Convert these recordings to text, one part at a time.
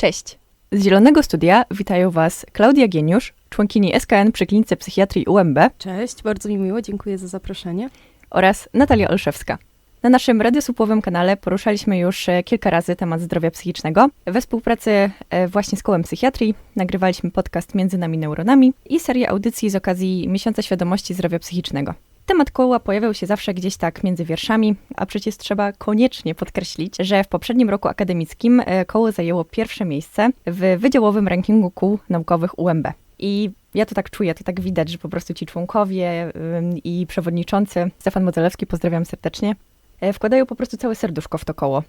Cześć! Z Zielonego Studia witają Was Klaudia Gieniusz, członkini SKN przy Klinice Psychiatrii UMB Cześć, bardzo mi miło, dziękuję za zaproszenie. oraz Natalia Olszewska. Na naszym radiosłupowym kanale poruszaliśmy już e, kilka razy temat zdrowia psychicznego. We współpracy e, właśnie z Kołem Psychiatrii nagrywaliśmy podcast Między nami neuronami i serię audycji z okazji Miesiąca Świadomości Zdrowia Psychicznego. Temat koła pojawiał się zawsze gdzieś tak między wierszami, a przecież trzeba koniecznie podkreślić, że w poprzednim roku akademickim e, koło zajęło pierwsze miejsce w wydziałowym rankingu kół naukowych UMB. I ja to tak czuję, to tak widać, że po prostu ci członkowie i przewodniczący, Stefan Modzelewski, pozdrawiam serdecznie, e, wkładają po prostu całe serduszko w to koło.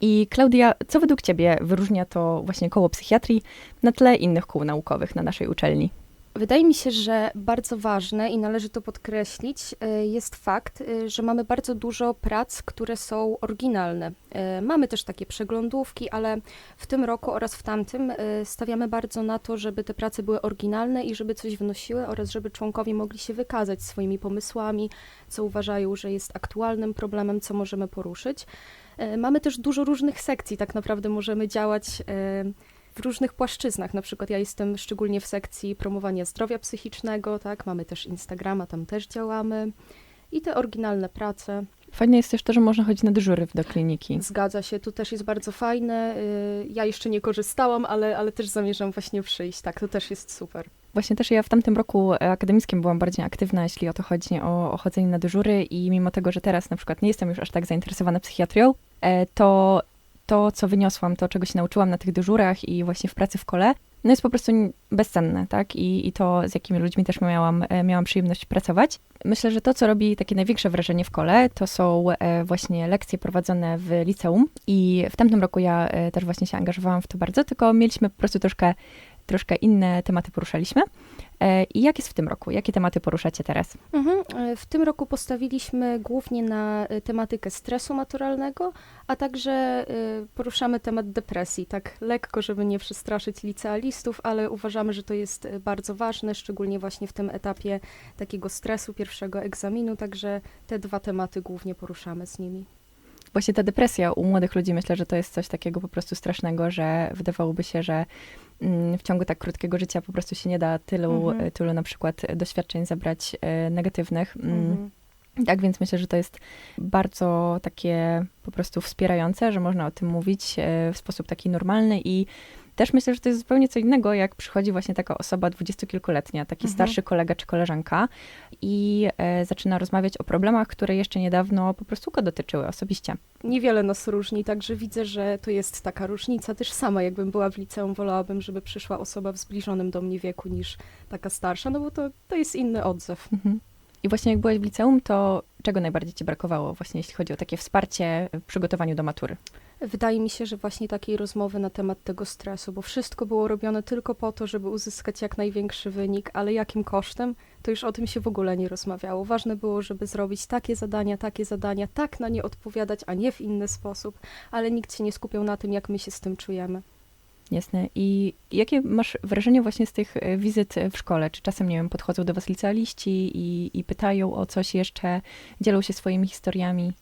I Klaudia, co według Ciebie wyróżnia to właśnie koło psychiatrii na tle innych kół naukowych na naszej uczelni? Wydaje mi się, że bardzo ważne i należy to podkreślić y, jest fakt, y, że mamy bardzo dużo prac, które są oryginalne. Y, Mamy też takie przeglądówki, ale w tym roku oraz w tamtym stawiamy bardzo na to, żeby te prace były oryginalne i żeby coś wnosiły oraz żeby członkowie mogli się wykazać swoimi pomysłami, co uważają, że jest aktualnym problemem, co możemy poruszyć. Mamy też dużo różnych sekcji, tak naprawdę możemy działać w różnych płaszczyznach. Na przykład ja jestem szczególnie w sekcji promowania zdrowia psychicznego, tak? Mamy też Instagrama, tam też działamy. I te oryginalne prace. Fajne jest też to, że można chodzić na dyżury do kliniki. Zgadza się, tu też jest bardzo fajne. Y, Ja jeszcze nie korzystałam, ale, ale też zamierzam właśnie przyjść. Tak, to też jest super. Właśnie też ja w tamtym roku akademickim byłam bardziej aktywna, jeśli o to chodzi, o, o chodzenie na dyżury i mimo tego, że teraz na przykład nie jestem już aż tak zainteresowana psychiatrią, e, to to, co wyniosłam, to, czego się nauczyłam na tych dyżurach i właśnie w pracy w kole, no jest po prostu bezcenne, tak? I, i to, z jakimi ludźmi też miałam, e, miałam przyjemność pracować. Myślę, że to, co robi takie największe wrażenie w kole, to są e, właśnie lekcje prowadzone w liceum i w tamtym roku ja e, też właśnie się angażowałam w to bardzo, tylko mieliśmy po prostu troszkę, troszkę inne tematy poruszaliśmy. E, I jak jest w tym roku? Jakie tematy poruszacie teraz? Mhm. y, W tym roku postawiliśmy głównie na y, tematykę stresu maturalnego, a także poruszamy temat depresji, tak lekko, żeby nie przestraszyć licealistów, ale uważamy, że to jest bardzo ważne, szczególnie właśnie w tym etapie takiego stresu pierwszego egzaminu, także te dwa tematy głównie poruszamy z nimi. Właśnie ta depresja u młodych ludzi, myślę, że to jest coś takiego po prostu strasznego, że wydawałoby się, że mm, w ciągu tak krótkiego życia po prostu się nie da tylu, Mhm. e, tylu na przykład doświadczeń zabrać e, negatywnych. Mm, Mhm. Tak więc myślę, że to jest bardzo takie po prostu wspierające, że można o tym mówić e, w sposób taki normalny i też myślę, że to jest zupełnie co innego, jak przychodzi właśnie taka osoba dwudziestokilkuletnia, taki Mhm. starszy kolega czy koleżanka i e, zaczyna rozmawiać o problemach, które jeszcze niedawno po prostu go dotyczyły osobiście. Niewiele nas różni, także widzę, że to jest taka różnica. Też sama, jakbym była w liceum, wolałabym, żeby przyszła osoba w zbliżonym do mnie wieku niż taka starsza, no bo to, to jest inny odzew. Mhm. I właśnie jak byłaś w liceum, to czego najbardziej ci brakowało właśnie jeśli chodzi o takie wsparcie w przygotowaniu do matury? Wydaje mi się, że właśnie takiej rozmowy na temat tego stresu, bo wszystko było robione tylko po to, żeby uzyskać jak największy wynik, ale jakim kosztem, to już o tym się w ogóle nie rozmawiało. Ważne było, żeby zrobić takie zadania, takie zadania, tak na nie odpowiadać, a nie w inny sposób, ale nikt się nie skupiał na tym, jak my się z tym czujemy. Jasne. I jakie masz wrażenie właśnie z tych e, wizyt w szkole? Czy czasem, nie wiem, podchodzą do was licealiści i, i pytają o coś jeszcze, dzielą się swoimi historiami?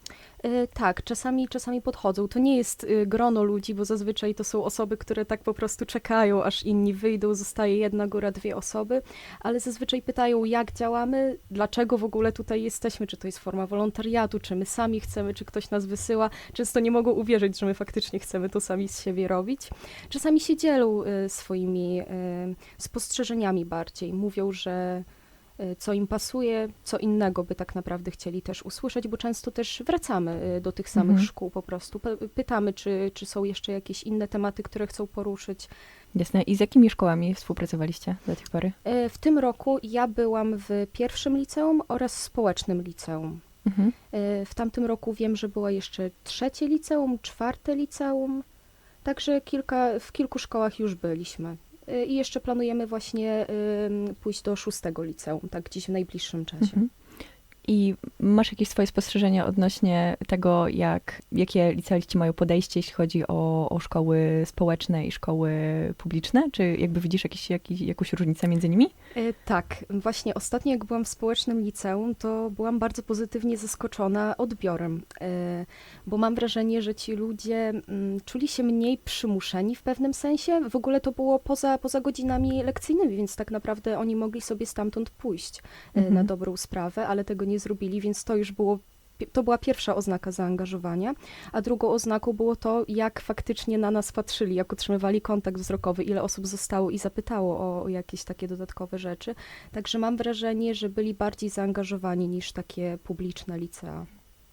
Y, Tak, czasami, czasami podchodzą. To nie jest y, grono ludzi, bo zazwyczaj to są osoby, które tak po prostu czekają, aż inni wyjdą, zostaje jedna góra, dwie osoby, ale zazwyczaj pytają, jak działamy, dlaczego w ogóle tutaj jesteśmy, czy to jest forma wolontariatu, czy my sami chcemy, czy ktoś nas wysyła. Często nie mogą uwierzyć, że my faktycznie chcemy to sami z siebie robić. Czasami się dzielą y, swoimi y, spostrzeżeniami bardziej. Mówią, że co im pasuje, co innego by tak naprawdę chcieli też usłyszeć, bo często też wracamy y, do tych samych Mhm. szkół po prostu. Pytamy, czy, czy są jeszcze jakieś inne tematy, które chcą poruszyć. Jasne. I z jakimi szkołami współpracowaliście do tej pory? Y, W tym roku ja byłam w pierwszym liceum oraz społecznym liceum. Mhm. Y, W tamtym roku wiem, że było jeszcze trzecie liceum, czwarte liceum, także kilka, w kilku szkołach już byliśmy. Y, I jeszcze planujemy właśnie pójść do szóstego liceum, tak gdzieś w najbliższym czasie. Mhm. I masz jakieś swoje spostrzeżenia odnośnie tego, jak, jakie licealiści mają podejście, jeśli chodzi o, o szkoły społeczne i szkoły publiczne? Czy jakby widzisz jakiś, jakiś, jakąś różnicę między nimi? E, Tak, właśnie ostatnio jak byłam w społecznym liceum, to byłam bardzo pozytywnie zaskoczona odbiorem, e, bo mam wrażenie, że ci ludzie mm, czuli się mniej przymuszeni w pewnym sensie. W ogóle to było poza, poza godzinami lekcyjnymi, więc tak naprawdę oni mogli sobie stamtąd pójść e, Mhm. na dobrą sprawę, ale tego nie zrobili, więc to już było. To była pierwsza oznaka zaangażowania, a drugą oznaką było to, jak faktycznie na nas patrzyli, jak utrzymywali kontakt wzrokowy, ile osób zostało i zapytało o, o jakieś takie dodatkowe rzeczy. Także mam wrażenie, że byli bardziej zaangażowani niż takie publiczne licea.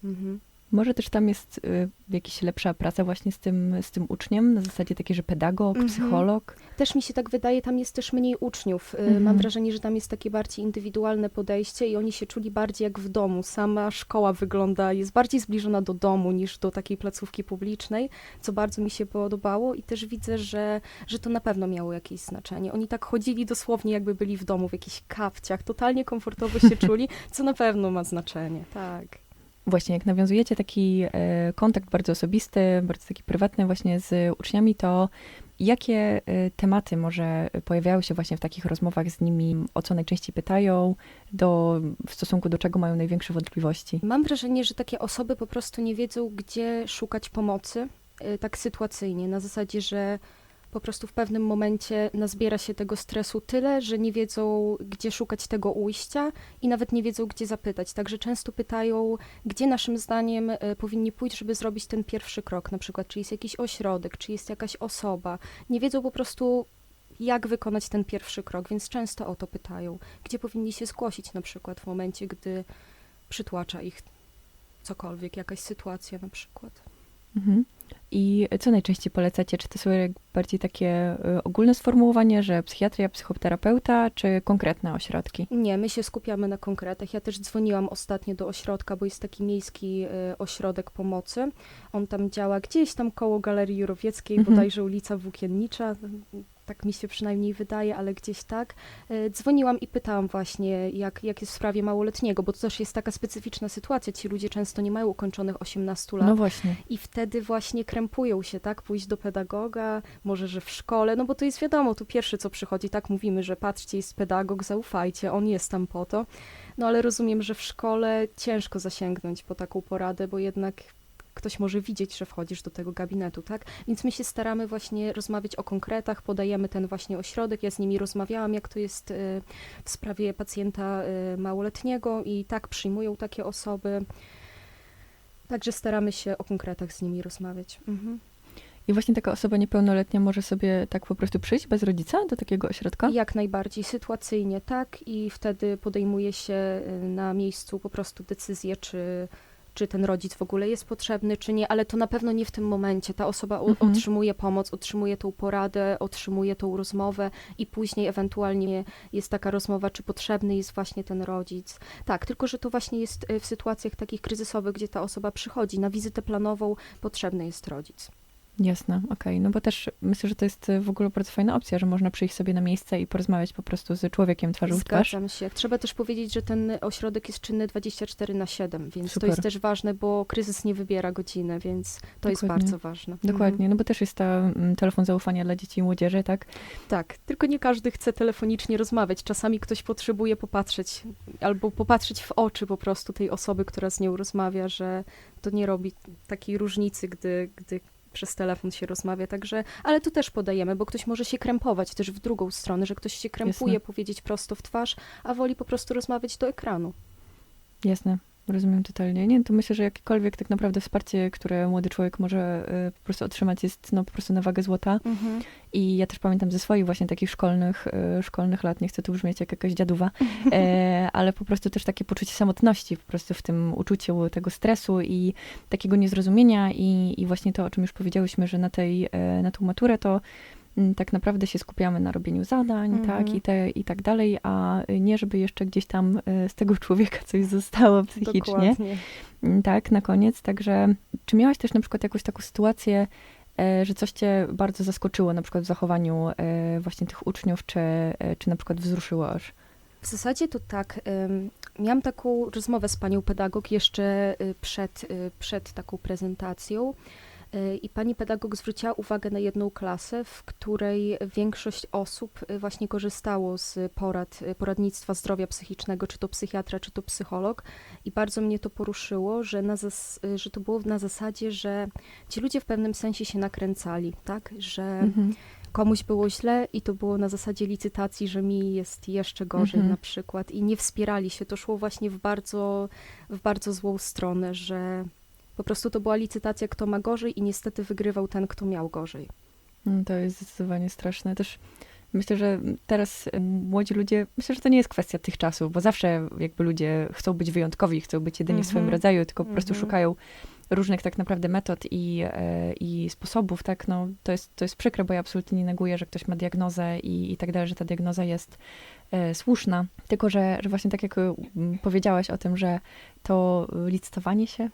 Mhm. Może też tam jest y, jakaś lepsza praca właśnie z tym, z tym uczniem, na zasadzie takiej, że pedagog, Mhm. psycholog. Też mi się tak wydaje, tam jest też mniej uczniów. Y, Mhm. Mam wrażenie, że tam jest takie bardziej indywidualne podejście i oni się czuli bardziej jak w domu. Sama szkoła wygląda, jest bardziej zbliżona do domu niż do takiej placówki publicznej, co bardzo mi się podobało i też widzę, że, że to na pewno miało jakieś znaczenie. Oni tak chodzili dosłownie jakby byli w domu, w jakichś kapciach, totalnie komfortowo się czuli, co na pewno ma znaczenie. Tak. Właśnie, jak nawiązujecie taki e, kontakt bardzo osobisty, bardzo taki prywatny właśnie z uczniami, to jakie e, tematy może pojawiały się właśnie w takich rozmowach z nimi, o co najczęściej pytają, do, w stosunku do czego mają największe wątpliwości? Mam wrażenie, że takie osoby po prostu nie wiedzą, gdzie szukać pomocy, y, tak sytuacyjnie, na zasadzie, że po prostu w pewnym momencie nazbiera się tego stresu tyle, że nie wiedzą, gdzie szukać tego ujścia i nawet nie wiedzą, gdzie zapytać. Także często pytają, gdzie naszym zdaniem y, powinni pójść, żeby zrobić ten pierwszy krok, na przykład, czy jest jakiś ośrodek, czy jest jakaś osoba. Nie wiedzą po prostu, jak wykonać ten pierwszy krok, więc często o to pytają. Gdzie powinni się zgłosić na przykład w momencie, gdy przytłacza ich cokolwiek, jakaś sytuacja na przykład. Mhm. I co najczęściej polecacie? Czy to są bardziej takie e, ogólne sformułowanie, że psychiatria, psychoterapeuta, czy konkretne ośrodki? Nie, my się skupiamy na konkretach. Ja też dzwoniłam ostatnio do ośrodka, bo jest taki miejski y, ośrodek pomocy. On tam działa gdzieś tam koło Galerii Jurowieckiej, Mhm. bodajże ulica Włókiennicza. Tak mi się przynajmniej wydaje, ale gdzieś tak. Y, Dzwoniłam i pytałam właśnie, jak, jak jest w sprawie małoletniego, bo to też jest taka specyficzna sytuacja. Ci ludzie często nie mają ukończonych 18 lat. No właśnie. I wtedy właśnie krępują się, tak? Pójść do pedagoga, może, że w szkole, no bo to jest wiadomo, to pierwsze, co przychodzi, tak mówimy, że patrzcie, jest pedagog, zaufajcie, on jest tam po to. No ale rozumiem, że w szkole ciężko zasięgnąć po taką poradę, bo jednak ktoś może widzieć, że wchodzisz do tego gabinetu, tak? Więc my się staramy właśnie rozmawiać o konkretach, podajemy ten właśnie ośrodek, ja z nimi rozmawiałam, jak to jest y, w sprawie pacjenta y, małoletniego i tak przyjmują takie osoby. Także staramy się o konkretach z nimi rozmawiać. Mhm. I właśnie taka osoba niepełnoletnia może sobie tak po prostu przyjść bez rodzica do takiego ośrodka? Jak najbardziej sytuacyjnie, tak, i wtedy podejmuje się y, na miejscu po prostu decyzję, czy, czy ten rodzic w ogóle jest potrzebny, czy nie, ale to na pewno nie w tym momencie. Ta osoba Mhm. otrzymuje pomoc, otrzymuje tą poradę, otrzymuje tą rozmowę i później ewentualnie jest taka rozmowa, czy potrzebny jest właśnie ten rodzic. Tak, tylko że to właśnie jest y, w sytuacjach takich kryzysowych, gdzie ta osoba przychodzi na wizytę planową, potrzebny jest rodzic. Jasne, okej. No bo też myślę, że to jest e, w ogóle bardzo fajna opcja, że można przyjść sobie na miejsce i porozmawiać po prostu z człowiekiem twarzą w twarz. Zgadzam się. Trzeba też powiedzieć, że ten ośrodek jest czynny 24 na 7, więc Super. to jest też ważne, bo kryzys nie wybiera godziny, więc to jest Dokładnie. bardzo ważne. Dokładnie, no bo też jest ta mm, telefon zaufania dla dzieci i młodzieży, tak? Mhm. Tak, tylko nie każdy chce telefonicznie rozmawiać. Czasami ktoś potrzebuje popatrzeć albo popatrzeć w oczy po prostu tej osoby, która z nią rozmawia, że to nie robi takiej różnicy, gdy, gdy przez telefon się rozmawia, także, ale tu też podajemy, bo ktoś może się krępować też w drugą stronę, że ktoś się krępuje, Jasne. powiedzieć prosto w twarz, a woli po prostu rozmawiać do ekranu. Jasne, rozumiem totalnie. Nie, to myślę, że jakiekolwiek tak naprawdę wsparcie, które młody człowiek może e, po prostu otrzymać jest no po prostu na wagę złota. I ja też pamiętam ze swoich właśnie takich szkolnych, e, szkolnych lat, nie chcę tu brzmieć jak jakaś dziaduwa, e, ale po prostu też takie poczucie samotności po prostu w tym uczuciu tego stresu i takiego niezrozumienia i, i właśnie to, o czym już powiedziałyśmy, że na tej, e, na tą maturę to tak naprawdę się skupiamy na robieniu zadań, Mhm. tak, i, te, i tak dalej, a nie, żeby jeszcze gdzieś tam e, z tego człowieka coś zostało psychicznie. Dokładnie. Mm, Tak, na koniec. Także, czy miałaś też na przykład jakąś taką sytuację, e, że coś cię bardzo zaskoczyło, na przykład w zachowaniu e, właśnie tych uczniów, czy, czy na przykład wzruszyło aż? W zasadzie to tak. Miałam taką rozmowę z panią pedagog jeszcze przed, przed taką prezentacją. Y, I pani pedagog zwróciła uwagę na jedną klasę, w której większość osób y, właśnie korzystało z porad, y, poradnictwa zdrowia psychicznego, czy to psychiatra, czy to psycholog. I bardzo mnie to poruszyło, że, na że to było na zasadzie, że ci ludzie w pewnym sensie się nakręcali, tak? Że Mhm. komuś było źle i to było na zasadzie licytacji, że mi jest jeszcze gorzej Mhm. na przykład i nie wspierali się. To szło właśnie w bardzo, w bardzo złą stronę, że po prostu to była licytacja, kto ma gorzej i niestety wygrywał ten, kto miał gorzej. Mm, To jest zdecydowanie straszne. Też myślę, że teraz młodzi ludzie, myślę, że to nie jest kwestia tych czasów, bo zawsze jakby ludzie chcą być wyjątkowi, chcą być jedyni w swoim Mhm. rodzaju, tylko po prostu Mhm. szukają różnych tak naprawdę metod i, e, i sposobów, tak, no to jest, to jest przykre, bo ja absolutnie nie neguję, że ktoś ma diagnozę i, i tak dalej, że ta diagnoza jest e, słuszna, tylko że, że właśnie tak jak mm, powiedziałaś o tym, że to licytowanie się,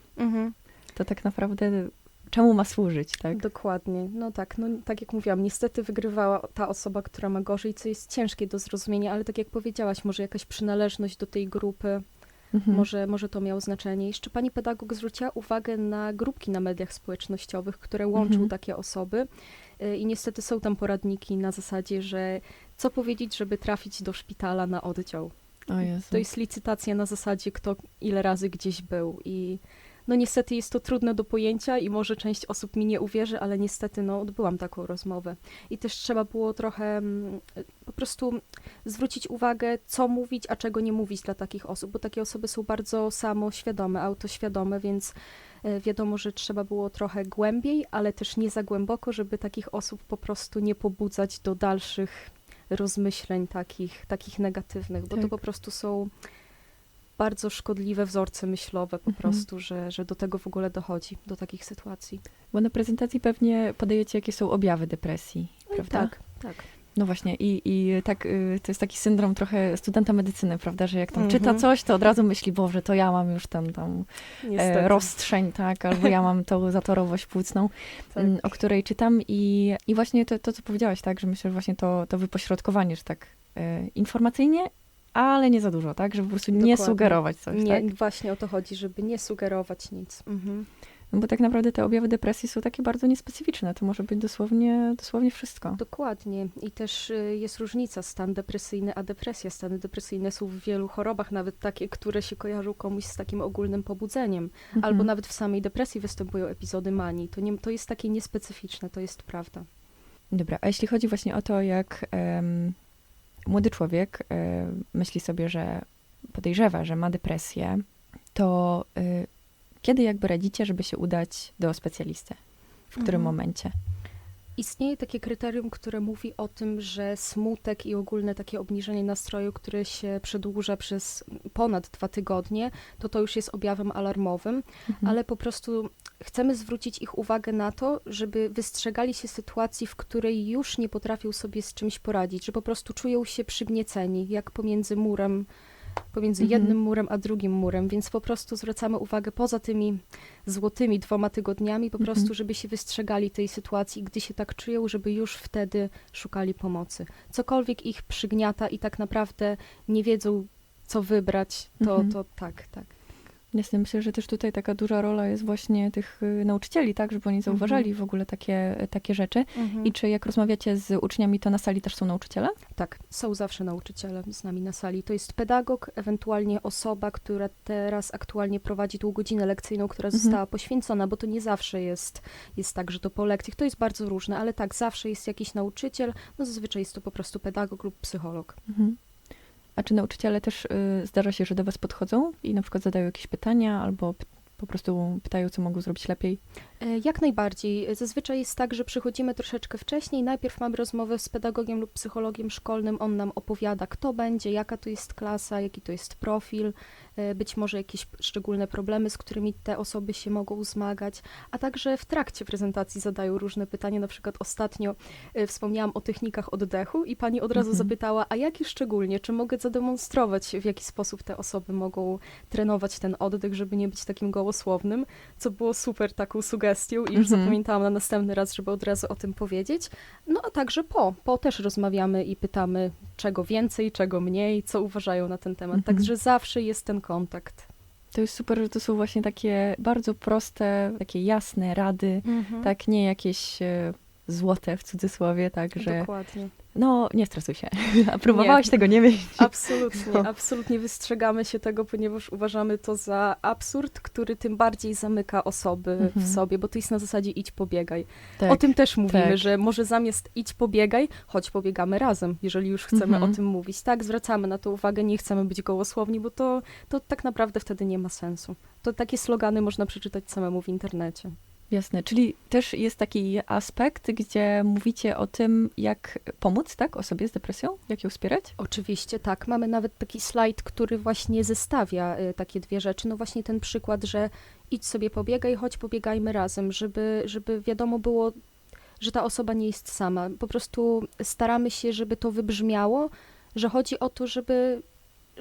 to tak naprawdę czemu ma służyć, tak? Dokładnie. No tak, no tak jak mówiłam, niestety wygrywała ta osoba, która ma gorzej, co jest ciężkie do zrozumienia, ale tak jak powiedziałaś, może jakaś przynależność do tej grupy, Mhm. Może, może to miało znaczenie. Jeszcze pani pedagog zwróciła uwagę na grupki na mediach społecznościowych, które łączą Mhm. takie osoby. Y, I niestety są tam poradniki na zasadzie, że co powiedzieć, żeby trafić do szpitala na oddział. To jest licytacja na zasadzie, kto ile razy gdzieś był. I no niestety jest to trudne do pojęcia i może część osób mi nie uwierzy, ale niestety no odbyłam taką rozmowę. I też trzeba było trochę mm, po prostu zwrócić uwagę, co mówić, a czego nie mówić dla takich osób, bo takie osoby są bardzo samoświadome, autoświadome, więc e, wiadomo, że trzeba było trochę głębiej, ale też nie za głęboko, żeby takich osób po prostu nie pobudzać do dalszych rozmyśleń takich, takich negatywnych, bo to Tak. po prostu są bardzo szkodliwe wzorce myślowe po Mhm. prostu, że, że do tego w ogóle dochodzi, do takich sytuacji. Bo na prezentacji pewnie podajecie, jakie są objawy depresji, prawda? Tak, tak. No właśnie, i, i tak, y, to jest taki syndrom trochę studenta medycyny, prawda, że jak tam Mhm. czyta coś, to od razu myśli, Boże, to ja mam już tam, tam Niestety. e, rozstrzeń, tak, albo ja mam tą zatorowość płucną, Tak. o której czytam i, i właśnie to, to, co powiedziałaś, tak, że myślę, że właśnie to, to wypośrodkowanie, że tak e, informacyjnie, ale nie za dużo, tak, żeby po prostu nie Dokładnie. sugerować coś, Nie, tak? właśnie o to chodzi, żeby nie sugerować nic. Mhm. No bo tak naprawdę te objawy depresji są takie bardzo niespecyficzne, to może być dosłownie, dosłownie wszystko. Dokładnie. I też y, jest różnica stan depresyjny a depresja. Stany depresyjne są w wielu chorobach, nawet takie, które się kojarzą komuś z takim ogólnym pobudzeniem. Albo Mhm. nawet w samej depresji występują epizody manii. To, nie, to jest takie niespecyficzne, to jest prawda. Dobra, a jeśli chodzi właśnie o to, jak em, młody człowiek em, myśli sobie, że podejrzewa, że ma depresję, to y, kiedy jakby radzicie, żeby się udać do specjalisty? W którym Mhm. momencie? Istnieje takie kryterium, które mówi o tym, że smutek i ogólne takie obniżenie nastroju, które się przedłuża przez ponad dwa tygodnie, to to już jest objawem alarmowym, Mhm. ale po prostu chcemy zwrócić ich uwagę na to, żeby wystrzegali się sytuacji, w której już nie potrafią sobie z czymś poradzić, że po prostu czują się przygnieceni, jak pomiędzy murem, pomiędzy Mhm. jednym murem a drugim murem, więc po prostu zwracamy uwagę poza tymi złotymi dwoma tygodniami, po Mhm. prostu, żeby się wystrzegali tej sytuacji, gdy się tak czują, żeby już wtedy szukali pomocy. Cokolwiek ich przygniata i tak naprawdę nie wiedzą, co wybrać, to, Mhm. to tak, tak. Jasne, myślę, że też tutaj taka duża rola jest właśnie tych y, nauczycieli, tak, żeby oni zauważali w ogóle takie, takie rzeczy. I czy jak rozmawiacie z uczniami, to na sali też są nauczyciele? Tak, są zawsze nauczyciele z nami na sali. To jest pedagog, ewentualnie osoba, która teraz aktualnie prowadzi tą godzinę lekcyjną, która Mhm. została poświęcona, bo to nie zawsze jest, jest tak, że to po lekcjach, to jest bardzo różne, ale tak, zawsze jest jakiś nauczyciel, no zazwyczaj jest to po prostu pedagog lub psycholog. Mhm. A czy nauczyciele też y, zdarza się, że do was podchodzą i na przykład zadają jakieś pytania albo po prostu pytają, co mogą zrobić lepiej? E, Jak najbardziej. Zazwyczaj jest tak, że przychodzimy troszeczkę wcześniej. Najpierw mamy rozmowę z pedagogiem lub psychologiem szkolnym. On nam opowiada, kto będzie, jaka to jest klasa, jaki to jest profil, e, być może jakieś szczególne problemy, z którymi te osoby się mogą zmagać, a także w trakcie prezentacji zadają różne pytania. Na przykład ostatnio e, wspomniałam o technikach oddechu i pani od razu Mhm. zapytała, a jaki szczególnie, czy mogę zademonstrować, w jaki sposób te osoby mogą trenować ten oddech, żeby nie być takim gołosłownym, co było super taką sugeracją sugestią i już Mhm. zapamiętałam na następny raz, żeby od razu o tym powiedzieć. No a także po, po też rozmawiamy i pytamy, czego więcej, czego mniej, co uważają na ten temat. Mhm. Także zawsze jest ten kontakt. To jest super, że to są właśnie takie bardzo proste, takie jasne rady, tak, nie jakieś e, złote w cudzysłowie, tak, że Dokładnie. no nie stresuj się. A próbowałaś tego nie mieć. Absolutnie, No. absolutnie wystrzegamy się tego, ponieważ uważamy to za absurd, który tym bardziej zamyka osoby Mhm. w sobie, bo to jest na zasadzie idź pobiegaj. Tak. O tym też mówimy, tak. że może zamiast idź pobiegaj, choć pobiegamy razem, jeżeli już chcemy Mhm. o tym mówić. Tak, zwracamy na to uwagę, nie chcemy być gołosłowni, bo to, to tak naprawdę wtedy nie ma sensu. To takie slogany można przeczytać samemu w internecie. Jasne, czyli też jest taki aspekt, gdzie mówicie o tym, jak pomóc, tak, osobie z depresją, jak ją wspierać? Oczywiście, tak. Mamy nawet taki slajd, który właśnie zestawia y, takie dwie rzeczy. No właśnie ten przykład, że idź sobie pobiegaj, chodź pobiegajmy razem, żeby, żeby wiadomo było, że ta osoba nie jest sama. Po prostu staramy się, żeby to wybrzmiało, że chodzi o to, żeby,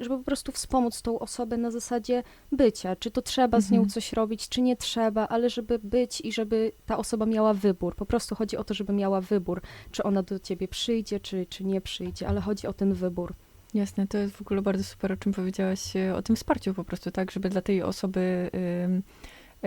żeby po prostu wspomóc tą osobę na zasadzie bycia. Czy to trzeba z nią Mhm. coś robić, czy nie trzeba, ale żeby być i żeby ta osoba miała wybór. Po prostu chodzi o to, żeby miała wybór, czy ona do ciebie przyjdzie, czy, czy nie przyjdzie, ale chodzi o ten wybór. Jasne, to jest w ogóle bardzo super, o czym powiedziałaś, e, o tym wsparciu po prostu, tak, żeby dla tej osoby, e,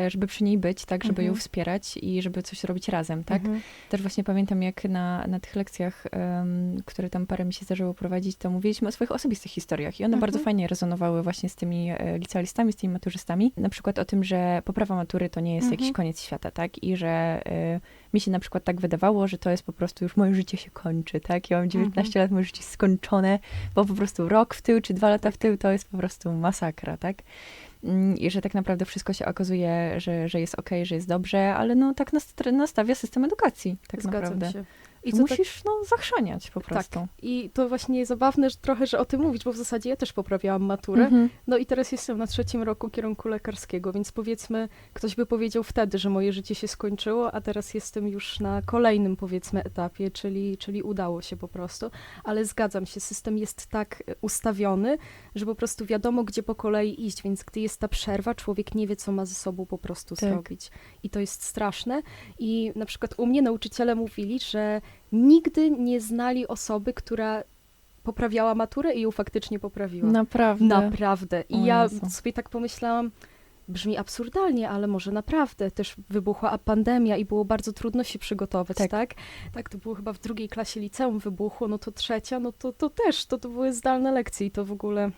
żeby przy niej być, tak, żeby ją Mhm. wspierać i żeby coś robić razem, tak. Mhm. Też właśnie pamiętam, jak na, na tych lekcjach, em, które tam parę mi się zdarzyło prowadzić, to mówiliśmy o swoich osobistych historiach i one Mhm. bardzo fajnie rezonowały właśnie z tymi e, licealistami, z tymi maturzystami. Na przykład o tym, że poprawa matury to nie jest Mhm. jakiś koniec świata, tak? I że e, mi się na przykład tak wydawało, że to jest po prostu już moje życie się kończy, tak? Ja mam 19 lat, moje życie jest skończone, bo po prostu rok w tył czy dwa lata w tył to jest po prostu masakra, tak? Mm, I że tak naprawdę wszystko się okazuje, że, że jest okej, że jest dobrze, ale no tak nas, nastawia system edukacji, tak Zgadzam naprawdę. się. I to tak- musisz no, zachrzaniać po prostu. Tak. I to właśnie zabawne że trochę, że o tym mówisz, bo w zasadzie ja też poprawiałam maturę. Mhm. No i teraz jestem na trzecim roku kierunku lekarskiego, więc powiedzmy, ktoś by powiedział wtedy, że moje życie się skończyło, a teraz jestem już na kolejnym, powiedzmy, etapie, czyli, czyli udało się po prostu. Ale zgadzam się, system jest tak e, ustawiony, że po prostu wiadomo, gdzie po kolei iść, więc gdy jest ta przerwa, człowiek nie wie, co ma ze sobą po prostu Tak. zrobić. I to jest straszne. I na przykład u mnie nauczyciele mówili, że nigdy nie znali osoby, która poprawiała maturę i ją faktycznie poprawiła. Naprawdę. Naprawdę. I ja sobie tak pomyślałam, brzmi absurdalnie, ale może naprawdę. Też wybuchła pandemia i było bardzo trudno się przygotować, Tak. tak? Tak, to było chyba w drugiej klasie liceum wybuchło, no to trzecia, no to, to też, to, to były zdalne lekcje i to w ogóle,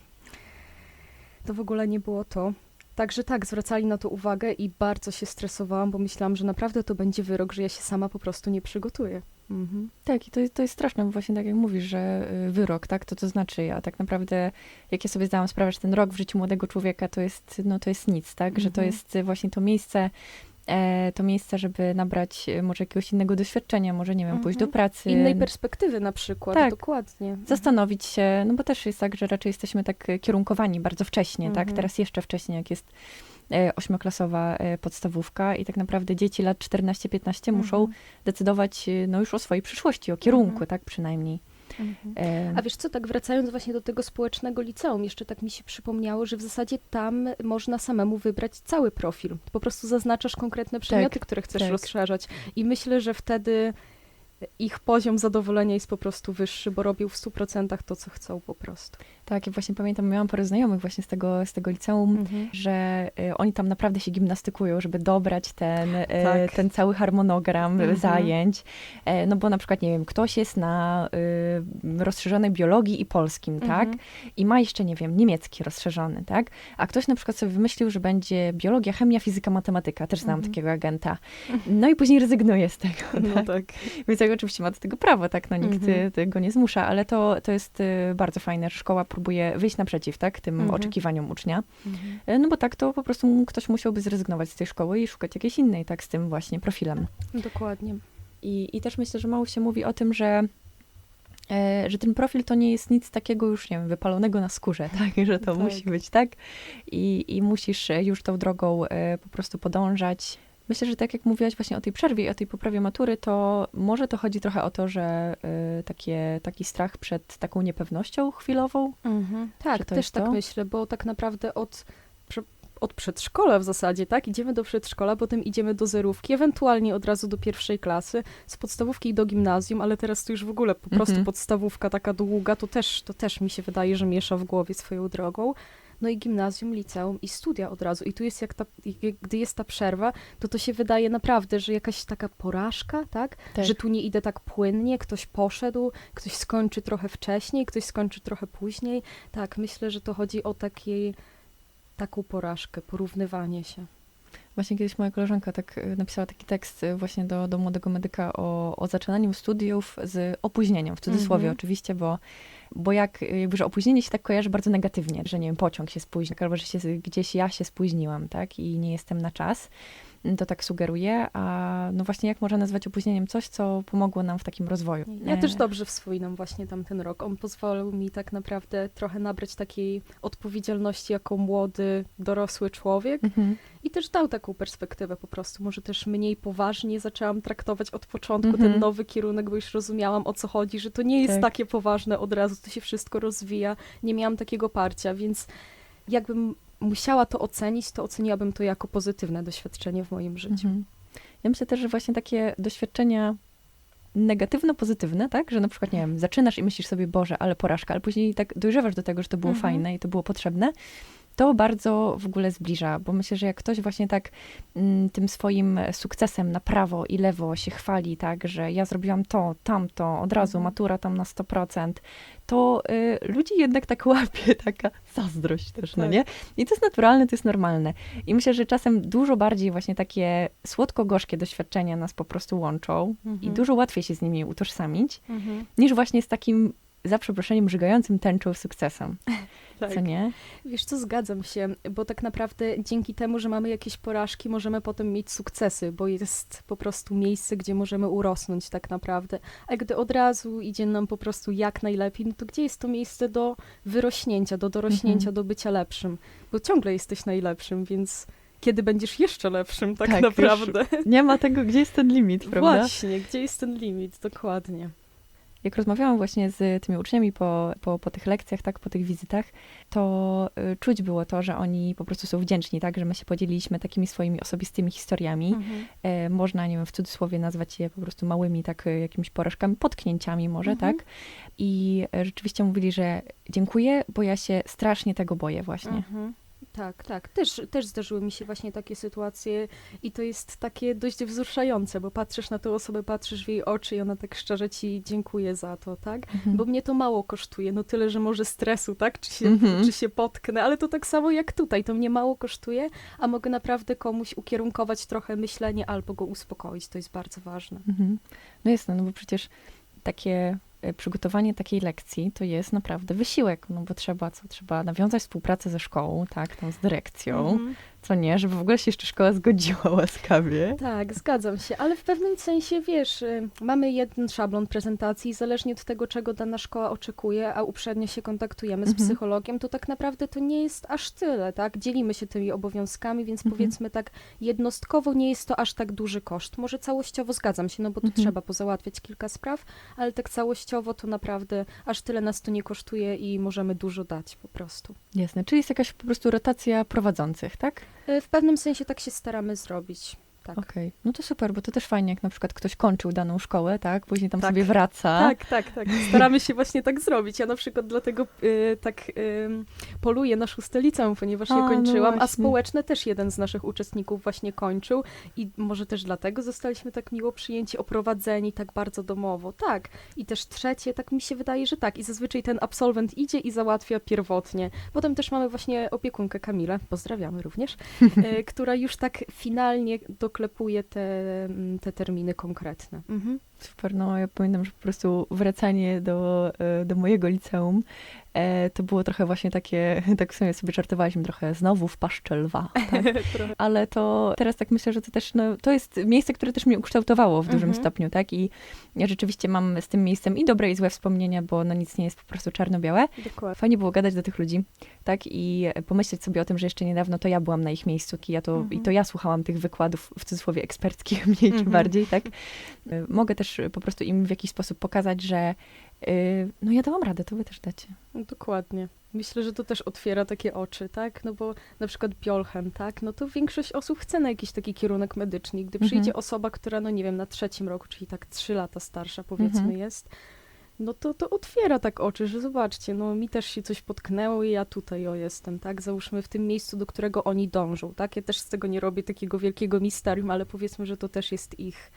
to w ogóle nie było to. Także tak, zwracali na to uwagę i bardzo się stresowałam, bo myślałam, że naprawdę to będzie wyrok, że ja się sama po prostu nie przygotuję. Mhm. Tak, i to, jest- to jest straszne, bo właśnie tak jak mówisz, że y, wyrok, tak, to to znaczy, a tak naprawdę, jak ja sobie zdałam sprawę, że ten rok w życiu młodego człowieka to jest, no to jest nic, tak, że to Mhm. jest y, właśnie to miejsce, e, to miejsce, żeby nabrać y, może jakiegoś innego doświadczenia, może, nie wiem, pójść do Mhm. pracy. Innej perspektywy na przykład, Tak. dokładnie. Mhm. zastanowić się, no bo też jest tak, że raczej jesteśmy tak kierunkowani bardzo wcześnie, tak? Mhm. Teraz jeszcze wcześniej, jak jest ośmioklasowa e, podstawówka i tak naprawdę dzieci lat 14-15 muszą Mhm. decydować e, no już o swojej przyszłości, o kierunku, Mhm. tak przynajmniej. Mhm. E, A wiesz co, tak wracając właśnie do tego społecznego liceum, jeszcze tak mi się przypomniało, że w zasadzie tam można samemu wybrać cały profil. Po prostu zaznaczasz konkretne przedmioty, które chcesz tak. rozszerzać. I myślę, że wtedy ich poziom zadowolenia jest po prostu wyższy, bo robią w 100% to, co chcą po prostu. Tak, ja właśnie pamiętam, miałam parę znajomych właśnie z tego, z tego liceum, Mhm. że e, oni tam naprawdę się gimnastykują, żeby dobrać ten, e, Tak. ten cały harmonogram Mhm. zajęć. E, no bo na przykład, nie wiem, ktoś jest na y, rozszerzonej biologii i polskim, tak? Mhm. I ma jeszcze, nie wiem, niemiecki rozszerzony, tak? A ktoś na przykład sobie wymyślił, że będzie biologia, chemia, fizyka, matematyka. Też znam Mhm. takiego agenta. No i później rezygnuje z tego, No tak? tak. Więc jak oczywiście ma do tego prawo, tak? No nikt Mhm. y, tego nie zmusza, ale to, to jest y, bardzo fajne, że szkoła próbuje wyjść naprzeciw, tak? Tym Mhm. oczekiwaniom ucznia. Mhm. E, No bo tak to po prostu ktoś musiałby zrezygnować z tej szkoły i szukać jakiejś innej, tak? Z tym właśnie profilem. Dokładnie. I, I też myślę, że mało się mówi o tym, że, e, że ten profil to nie jest nic takiego już, nie wiem, wypalonego na skórze, tak? Że to Tak. musi być tak i, i musisz już tą drogą e, po prostu podążać. Myślę, że tak jak mówiłaś właśnie o tej przerwie i o tej poprawie matury, to może to chodzi trochę o to, że e, takie, taki strach przed taką niepewnością chwilową. Mhm. Tak, to też tak myślę, bo tak naprawdę od od przedszkola w zasadzie, tak? Idziemy do przedszkola, potem idziemy do zerówki, ewentualnie od razu do pierwszej klasy, z podstawówki do gimnazjum, ale teraz to już w ogóle po prostu Mhm. podstawówka taka długa, to też, to też mi się wydaje, że miesza w głowie swoją drogą. No i gimnazjum, liceum i studia od razu. I tu jest jak ta, gdy jest ta przerwa, to to się wydaje naprawdę, że jakaś taka porażka, tak? Tak. Że tu nie idę tak płynnie, ktoś poszedł, ktoś skończy trochę wcześniej, ktoś skończy trochę później. Tak, myślę, że to chodzi o takiej, taką porażkę, porównywanie się. Właśnie kiedyś moja koleżanka tak y, napisała taki tekst y, właśnie do, do młodego medyka o, o zaczynaniu studiów z opóźnieniem, w cudzysłowie Mhm. oczywiście, bo, bo jak y, jakby, że opóźnienie się tak kojarzy bardzo negatywnie, że nie wiem, pociąg się spóźnił, albo że się, gdzieś ja się spóźniłam, tak, i nie jestem na czas. To tak sugeruje, a no właśnie jak można nazwać opóźnieniem coś, co pomogło nam w takim rozwoju? Ja E, też dobrze wspominam właśnie tamten rok. On pozwolił mi tak naprawdę trochę nabrać takiej odpowiedzialności jako młody, dorosły człowiek Mhm. i też dał taką perspektywę po prostu. Może też mniej poważnie zaczęłam traktować od początku Mhm. ten nowy kierunek, bo już rozumiałam o co chodzi, że to nie jest Tak. takie poważne od razu, to się wszystko rozwija. Nie miałam takiego parcia, więc jakbym musiała to ocenić, to oceniłabym to jako pozytywne doświadczenie w moim życiu. Mhm. Ja myślę też, że właśnie takie doświadczenia negatywno-pozytywne, tak? Że na przykład, nie wiem, zaczynasz i myślisz sobie, Boże, ale porażka, ale później tak dojrzewasz do tego, że to było Mhm. fajne i to było potrzebne, to bardzo w ogóle zbliża, bo myślę, że jak ktoś właśnie tak mm, tym swoim sukcesem na prawo i lewo się chwali, tak, że ja zrobiłam to, tamto, od razu Mhm. matura tam na 100%, to y, ludzi jednak tak łapie taka zazdrość też, no Tak. nie? I to jest naturalne, to jest normalne. I myślę, że czasem dużo bardziej właśnie takie słodko-gorzkie doświadczenia nas po prostu łączą i Mhm. dużo łatwiej się z nimi utożsamić, Mhm. niż właśnie z takim, za przeproszeniem, żygającym tęczą sukcesem, Tak. co nie? Wiesz co, zgadzam się, bo tak naprawdę dzięki temu, że mamy jakieś porażki, możemy potem mieć sukcesy, bo jest po prostu miejsce, gdzie możemy urosnąć tak naprawdę. A gdy od razu idzie nam po prostu jak najlepiej, no to gdzie jest to miejsce do wyrośnięcia, do dorośnięcia, Mhm. do bycia lepszym? Bo ciągle jesteś najlepszym, więc kiedy będziesz jeszcze lepszym tak, Tak, naprawdę? Nie ma tego, gdzie jest ten limit, prawda? Właśnie, gdzie jest ten limit, dokładnie. Jak rozmawiałam właśnie z tymi uczniami po, po, po tych lekcjach, tak, po tych wizytach, to y, czuć było to, że oni po prostu są wdzięczni, tak, że my się podzieliliśmy takimi swoimi osobistymi historiami. Mhm. E, można, nie wiem, w cudzysłowie nazwać je po prostu małymi tak e, jakimiś porażkami, potknięciami może, Mhm. tak? I rzeczywiście mówili, że dziękuję, bo ja się strasznie tego boję właśnie. Mhm. Tak, tak. Też, też zdarzyły mi się właśnie takie sytuacje i to jest takie dość wzruszające, bo patrzysz na tę osobę, patrzysz w jej oczy i ona tak szczerze ci dziękuję za to, tak? Mhm. Bo mnie to mało kosztuje, no tyle, że może stresu, tak? Czy się, Mhm. czy się potknę, ale to tak samo jak tutaj, to mnie mało kosztuje, a mogę naprawdę komuś ukierunkować trochę myślenie albo go uspokoić, to jest bardzo ważne. Mhm. No jasne, no bo przecież takie przygotowanie takiej lekcji to jest naprawdę wysiłek, no bo trzeba co? Trzeba nawiązać współpracę ze szkołą, tak, tą z dyrekcją, Mhm. Co nie, żeby w ogóle się jeszcze szkoła zgodziła łaskawie. Tak, zgadzam się, ale w pewnym sensie, wiesz, y, mamy jeden szablon prezentacji, zależnie od tego, czego dana szkoła oczekuje, a uprzednio się kontaktujemy z Mhm. psychologiem, to tak naprawdę to nie jest aż tyle, tak? Dzielimy się tymi obowiązkami, więc Mhm. powiedzmy tak, jednostkowo nie jest to aż tak duży koszt. Może całościowo zgadzam się, no bo to Mhm. trzeba pozałatwiać kilka spraw, ale tak całościowo to naprawdę aż tyle nas to nie kosztuje i możemy dużo dać po prostu. Jasne, czyli jest jakaś po prostu rotacja prowadzących, tak? Y, W pewnym sensie tak się staramy zrobić. Tak. Okej, no to super, bo to też fajnie, jak na przykład ktoś kończył daną szkołę, tak? Później tam Tak. sobie wraca. Tak, tak, tak. Staramy się właśnie tak zrobić. Ja na przykład dlatego y, tak y, poluję na szóste liceum, ponieważ A, ja no kończyłam, a właśnie. społeczne też jeden z naszych uczestników właśnie kończył i może też dlatego zostaliśmy tak miło przyjęci, oprowadzeni tak bardzo domowo. Tak. I też trzecie, tak mi się wydaje, że tak. I zazwyczaj ten absolwent idzie i załatwia pierwotnie. Potem też mamy właśnie opiekunkę Kamilę, pozdrawiamy również, y, która już tak finalnie doklepuje te, mm, te terminy konkretne. Mhm. Super, no ja pamiętam, że po prostu wracanie do, e, do mojego liceum e, to było trochę właśnie takie, tak w sumie sobie żartowaliśmy trochę, znowu w paszcze lwa. Tak? Ale to teraz tak myślę, że to też, no, to jest miejsce, które też mnie ukształtowało w dużym Mhm. stopniu, tak? I ja rzeczywiście mam z tym miejscem i dobre, i złe wspomnienia, bo no nic nie jest po prostu czarno-białe. Fajnie było gadać do tych ludzi, tak? I pomyśleć sobie o tym, że jeszcze niedawno to ja byłam na ich miejscu i, ja to, Mhm. i to ja słuchałam tych wykładów w cudzysłowie eksperckich mniej czy Mhm. bardziej, tak? Y, Mogę też też y, po prostu im w jakiś sposób pokazać, że y, no ja dałam radę, to wy też dacie. No, dokładnie. Myślę, że to też otwiera takie oczy, tak? No bo na przykład biolchem, tak? No to większość osób chce na jakiś taki kierunek medyczny. Gdy Mhm. przyjdzie osoba, która, no nie wiem, na trzecim roku, czyli tak trzy lata starsza powiedzmy Mhm. jest, no to, to otwiera tak oczy, że zobaczcie, no mi też się coś potknęło i ja tutaj o jestem, tak? Załóżmy w tym miejscu, do którego oni dążą, tak? Ja też z tego nie robię takiego wielkiego misterium, ale powiedzmy, że to też jest ich,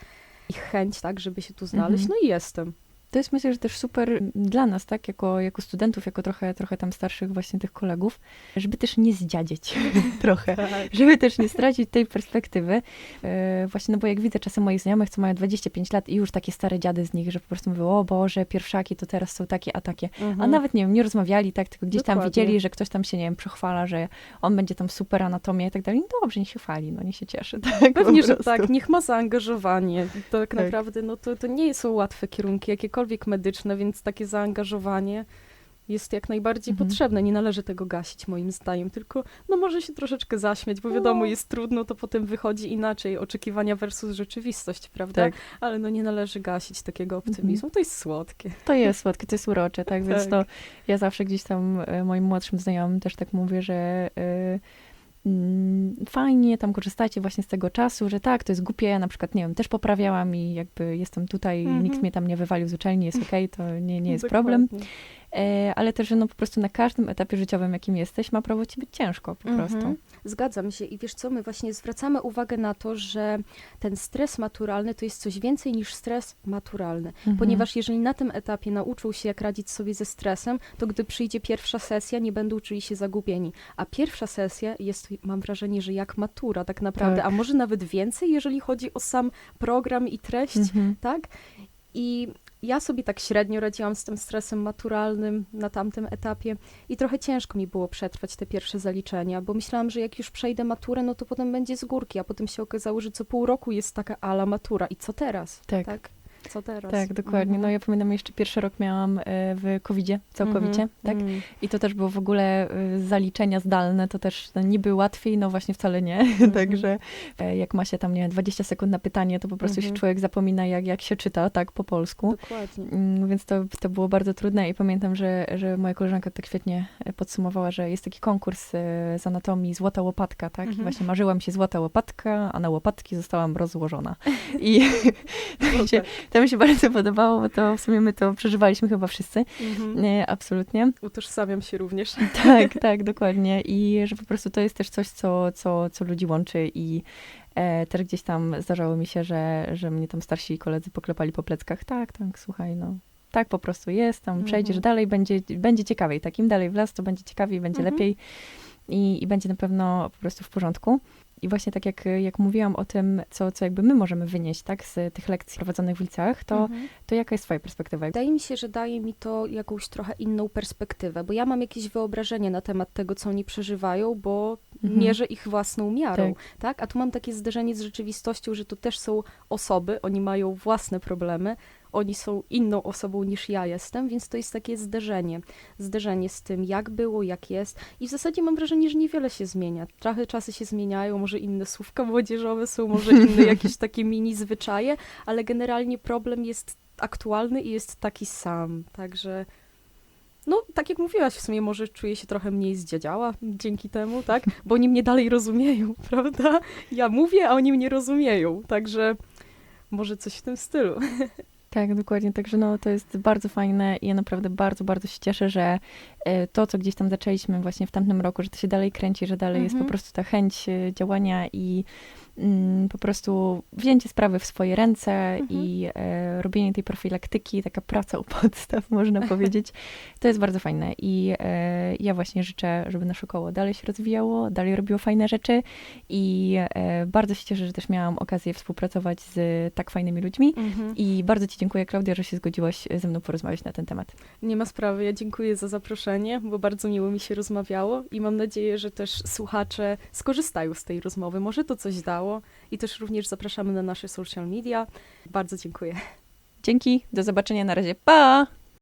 ich chęć, tak? Żeby się tu znaleźć. Mhm. No i jestem. To jest myślę, że też super dla nas, tak, jako, jako studentów, jako trochę, trochę tam starszych właśnie tych kolegów, żeby też nie zdziadzieć trochę. Tak. żeby też nie stracić tej perspektywy. E, właśnie, no bo jak widzę czasem moich znajomych, co mają 25 lat i już takie stare dziady z nich, że po prostu mówią, o Boże, pierwszaki to teraz są takie, a takie. A Mhm. nawet, nie wiem, nie rozmawiali, tak, tylko gdzieś tam Dokładnie. widzieli, że ktoś tam się, nie wiem, przechwala, że on będzie tam super anatomię i tak dalej. No dobrze, niech się chwali, no niech się cieszy, tak, Pewnie, że tak, niech ma zaangażowanie. Tak, Tak. naprawdę, no to, to nie są łatwe kierunki, jakiekolwiek medyczne, więc takie zaangażowanie jest jak najbardziej Mhm. potrzebne. Nie należy tego gasić, moim zdaniem, tylko no może się troszeczkę zaśmiać, bo wiadomo, No. jest trudno, to potem wychodzi inaczej, oczekiwania versus rzeczywistość, prawda? Tak, Ale no nie należy gasić takiego optymizmu, to jest słodkie. to jest słodkie, to jest urocze, tak, więc Tak. to ja zawsze gdzieś tam e, moim młodszym znajomym też tak mówię, że mm, fajnie tam korzystacie właśnie z tego czasu, że tak, to jest głupie, ja na przykład, nie wiem, też poprawiałam i jakby jestem tutaj, Mhm. nikt mnie tam nie wywalił z uczelni, jest okej, to nie, nie jest problem, Dokładnie. e, ale też, że no po prostu na każdym etapie życiowym, jakim jesteś, ma prawo ci być ciężko po Mhm. prostu. Zgadzam się i wiesz co, my właśnie zwracamy uwagę na to, że ten stres maturalny to jest coś więcej niż stres maturalny. Mhm. Ponieważ jeżeli na tym etapie nauczył się, jak radzić sobie ze stresem, to gdy przyjdzie pierwsza sesja, nie będą czuli się zagubieni. A pierwsza sesja jest, mam wrażenie, że jak matura tak naprawdę, Tak. a może nawet więcej, jeżeli chodzi o sam program i treść, Mhm. tak? I ja sobie tak średnio radziłam z tym stresem maturalnym na tamtym etapie i trochę ciężko mi było przetrwać te pierwsze zaliczenia, bo myślałam, że jak już przejdę maturę, no to potem będzie z górki, a potem się okazało, że co pół roku jest taka ala matura. I co teraz? Tak. Co teraz? Tak, dokładnie. Mhm. No ja pamiętam jeszcze pierwszy rok miałam e, w COVID-zie, całkowicie, Mhm, tak? mhm. I to też było w ogóle y, zaliczenia zdalne, to też no, niby łatwiej, no właśnie wcale nie. Mhm. Także e, jak ma się tam, nie wiem, 20 sekund na pytanie, to po prostu Mhm. się człowiek zapomina, jak, jak się czyta, tak, po polsku. Dokładnie. Mm, Więc to, to było bardzo trudne i pamiętam, że, że moja koleżanka tak świetnie e, podsumowała, że jest taki konkurs e, z anatomii Złota Łopatka, tak? I Mhm. właśnie marzyłam się Złota Łopatka, a na łopatki zostałam rozłożona. I mi, się, to mi się bardzo podobało, bo to w sumie my to przeżywaliśmy chyba wszyscy. Mhm. Nie, absolutnie. Utożsamiam się również. Tak, tak, dokładnie. I że po prostu to jest też coś, co, co, co ludzi łączy i e, też gdzieś tam zdarzało mi się, że, że mnie tam starsi koledzy poklepali po pleckach. Tak, tak, słuchaj, no. Tak po prostu jest, tam Mhm. przejdziesz dalej, będzie, będzie ciekawiej. Takim dalej w las, to będzie ciekawiej, będzie Mhm. lepiej i, i będzie na pewno po prostu w porządku. I właśnie tak jak, jak mówiłam o tym, co, co jakby my możemy wynieść, tak, z tych lekcji prowadzonych w liceach, to, Mhm. to jaka jest twoja perspektywa? Wydaje mi się, że daje mi to jakąś trochę inną perspektywę, bo ja mam jakieś wyobrażenie na temat tego, co oni przeżywają, bo Mhm. mierzę ich własną miarą, Tak. tak. A tu mam takie zderzenie z rzeczywistością, że to też są osoby, oni mają własne problemy, oni są inną osobą niż ja jestem, więc to jest takie zderzenie. Zderzenie z tym, jak było, jak jest. I w zasadzie mam wrażenie, że niewiele się zmienia. Trochę czasy się zmieniają, może inne słówka młodzieżowe są, może inne jakieś takie mini zwyczaje, ale generalnie problem jest aktualny i jest taki sam. Także. No, tak jak mówiłaś, w sumie może czuję się trochę mniej zdziadziała dzięki temu, tak? Bo oni mnie dalej rozumieją, prawda? Ja mówię, a oni mnie rozumieją, także może coś w tym stylu. Tak, dokładnie. Także no, to jest bardzo fajne i ja naprawdę bardzo, bardzo się cieszę, że e, to, co gdzieś tam zaczęliśmy właśnie w tamtym roku, że to się dalej kręci, że dalej jest po Mhm. prostu ta chęć e, działania i po prostu wzięcie sprawy w swoje ręce Mhm. i e, robienie tej profilaktyki, taka praca u podstaw, można powiedzieć, to jest bardzo fajne. I e, ja właśnie życzę, żeby nasze koło dalej się rozwijało, dalej robiło fajne rzeczy i e, bardzo się cieszę, że też miałam okazję współpracować z tak fajnymi ludźmi. I bardzo Ci dziękuję, Klaudia, że się zgodziłaś ze mną porozmawiać na ten temat. Nie ma sprawy, ja dziękuję za zaproszenie, bo bardzo miło mi się rozmawiało i mam nadzieję, że też słuchacze skorzystają z tej rozmowy. Może to coś dało i też również zapraszamy na nasze social media. Bardzo dziękuję. Dzięki, do zobaczenia na razie. Pa!